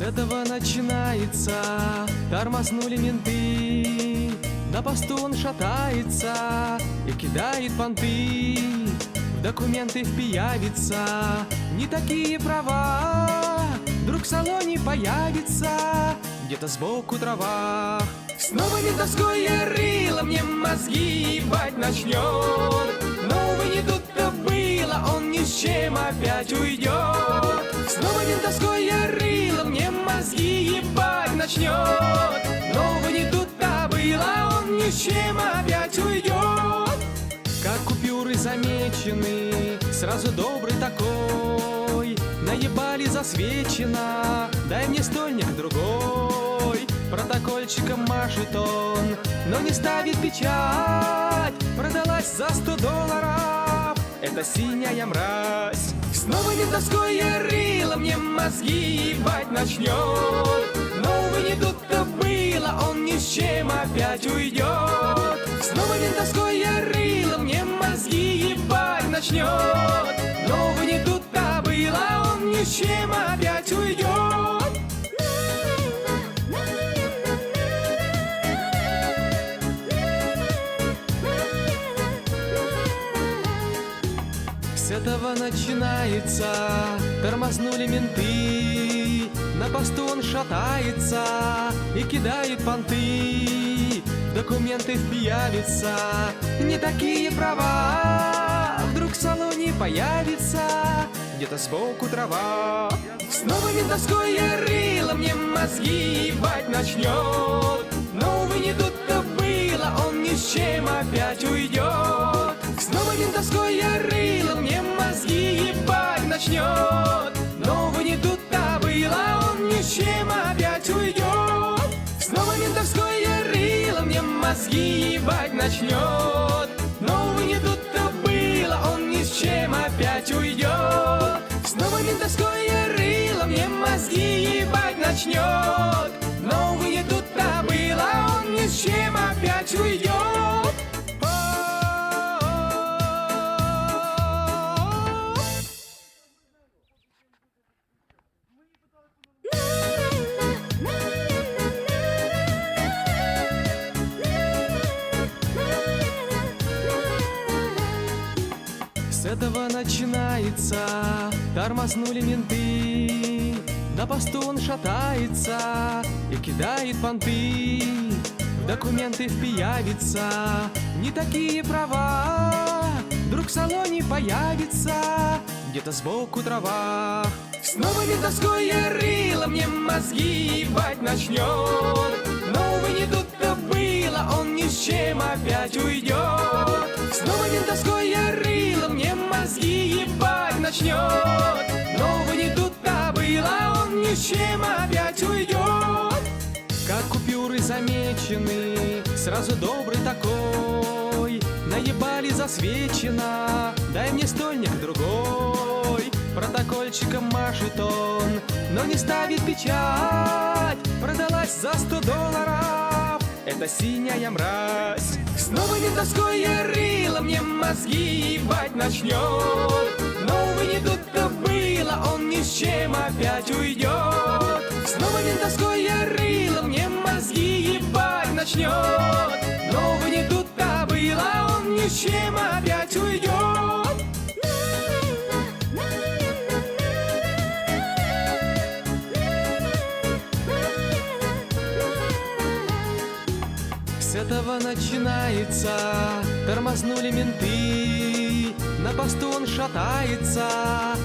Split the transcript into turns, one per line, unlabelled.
этого начинается. Тормознули менты. На посту он шатается И кидает понты. В документы впиявится. Не такие права. Вдруг в салоне появится Где-то сбоку трава. Снова ментовское рыло Мне мозги ебать начнет. Но, увы, не тут-то было Он ни с чем опять уйдет начнет. Но, увы, не тут-то было Он ни с чем опять уйдет. Как купюры замечены Сразу добрый такой. Наебали засвечено Дай мне стольник другой. Протокольчиком машет он Но не ставит печать. Продалась за сто долларов. Это синяя мразь. Снова ментовское рыло Мне мозги ебать начнет Но, увы, не тут-то было Он ни с чем опять уйдет. Снова ментовское рыло Мне мозги ебать начнет. Но, увы, не тут-то С этого начинается. Тормознули менты. На посту он шатается И кидает понты. В документы впиявится Не такие права. Вдруг в салоне появится Где-то сбоку трава. Снова ментовское рыло Мне мозги ебать начнет. Но, увы, не тут-то было Он ни с чем опять уйдет мозги ебать начнет. Но, увы, не тут-то было Он ни с чем опять уйдет. Снова ментовское рыло Мне мозги ебать начнет этого начинается. Тормознули менты На посту он шатается И кидает понты. В документы впиявится Не такие права. Вдруг в салоне появится Где-то сбоку трава. Снова ментовское рыло Мне мозги ебать начнет. Но, увы, не тут-то было Он ни с чем опять уйдет начнет Но, не тут-то было Он ни с чем опять уйдет. Как купюры замечены Сразу добрый такой Наебали засвечено Дай мне стольник другой. Протокольчиком машет он Но не ставит печать Продалась за сто долларов. Это синяя мразь Снова ментовское рыло Мне мозги ебать начнет чем опять уйдет. Снова ментовское рыло Мне мозги ебать начнет. Но, увы, не тут-то было Он ни с чем опять уйдет. С этого начинается. Тормознули менты. На посту он шатается